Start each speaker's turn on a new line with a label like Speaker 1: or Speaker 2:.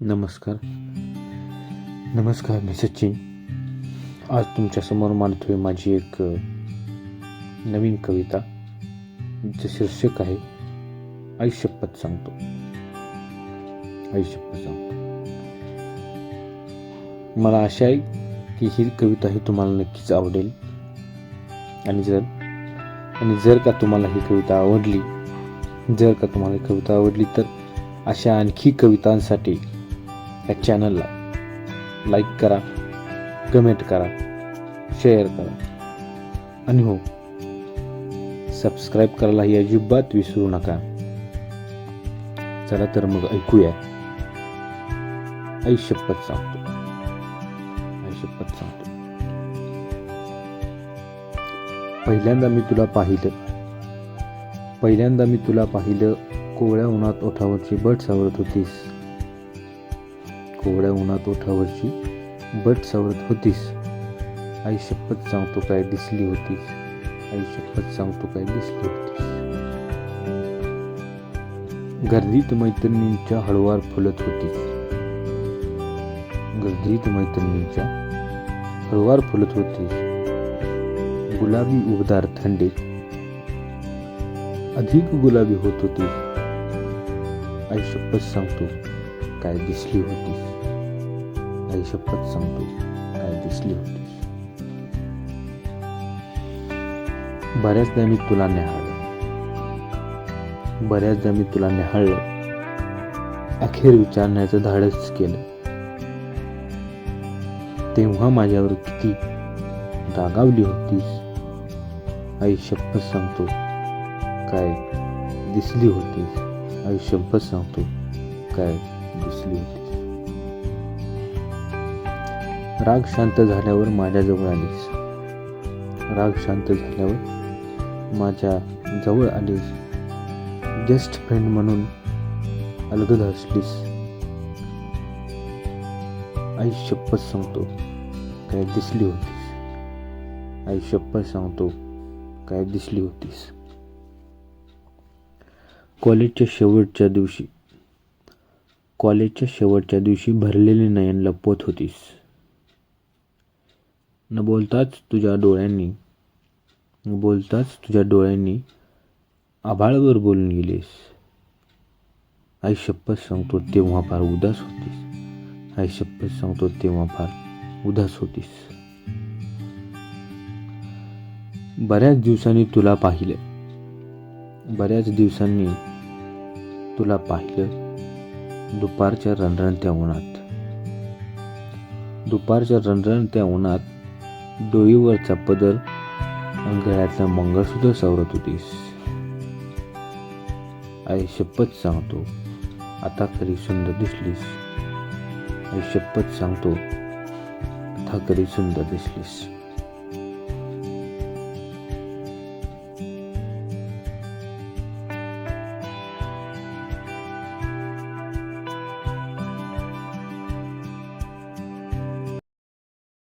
Speaker 1: नमस्कार. नमस्कार मी सचिन. आज तुमच्यासमोर मांडतोय माझी एक नवीन कविता. जे शीर्षक आहे आयुष्यपत सांगतो. आयुष्यपत सांगतो. मला आशा आहे की ही कविता ही तुम्हाला नक्कीच आवडेल. आणि जर आणि जर का तुम्हाला ही कविता आवडली जर का तुम्हाला ही कविता आवडली तर अशा आणखी कवितांसाठी या चॅनलला लाईक करा कमेंट करा शेअर करा. आणि हो सबस्क्राईब करायलाही अजिबात विसरू नका. चला तर मग ऐकूया. आयुष्यपत सांगतो. आयुष्यपत सांगतो. पहिल्यांदा मी तुला पाहिलं. पहिल्यांदा मी तुला पाहिलं कोवळ्या उन्हात ओठावरची बट सावरत होतीस. कोवळ्या उन्हात ओठावरची बट सावरत होतीस. आई शपथ सांगतो काय दिसली होतीस. आई शपथ सांगतो काय दिसली होतीस. गर्दीत मैत्रिणींच्या हळुवार फुलत होतीस. गर्दीत मैत्रिणींच्या हळुवार फुलत होतीस. गुलाबी उबदार थंडीत अधिक गुलाबी होत होती आई शपथ सांगतो काय दिसली होती आई शपथ सांगतो काय दिसली होती बऱ्याचदा मी तुला निहाळलं बऱ्याचदा मी तुला निहाळलं अखेर विचारण्याचं धाडस केलं. तेव्हा माझ्यावर किती रागावली होतीस? आई शपथ सांगतो काय दिसली होतीस? आई शपथ सांगतो काय दिसली. राग शांत झाल्यावर माझ्याजवळ आलीस. राग शांत झाल्यावर माझ्या जवळ आलीस. जस्ट फ्रेंड म्हणून अलगद असलीस आई शपथ सांगतो काय दिसली होतीस? आई शपथ सांगतो काय दिसली होतीस? कॉलेजच्या शेवटच्या दिवशी कॉलेजच्या शेवटच्या दिवशी भरलेले नयन लपवत होतीस. न बोलताच तुझ्या डोळ्यांनी न बोलताच तुझ्या डोळ्यांनी आभाळवर बोलून गेलीस. आई शपथ सांगतो तेव्हा फार उदास होतीस. आई शपथ सांगतो तेव्हा फार उदास होतीस. बऱ्याच दिवसांनी तुला पाहिलं. बऱ्याच दिवसांनी तुला पाहिलं. दुपारच्या रणरणत्या उन्हात. दुपारच्या रणरणत्या उन्हात डोईवरचा पदर आणि गळ्यातलं मंगळसूत्र सावरत होतीस. आई शपथ सांगतो आता खरी सुंदर दिसलीस. आई शपथ सांगतो आता खरी सुंदर दिसलीस.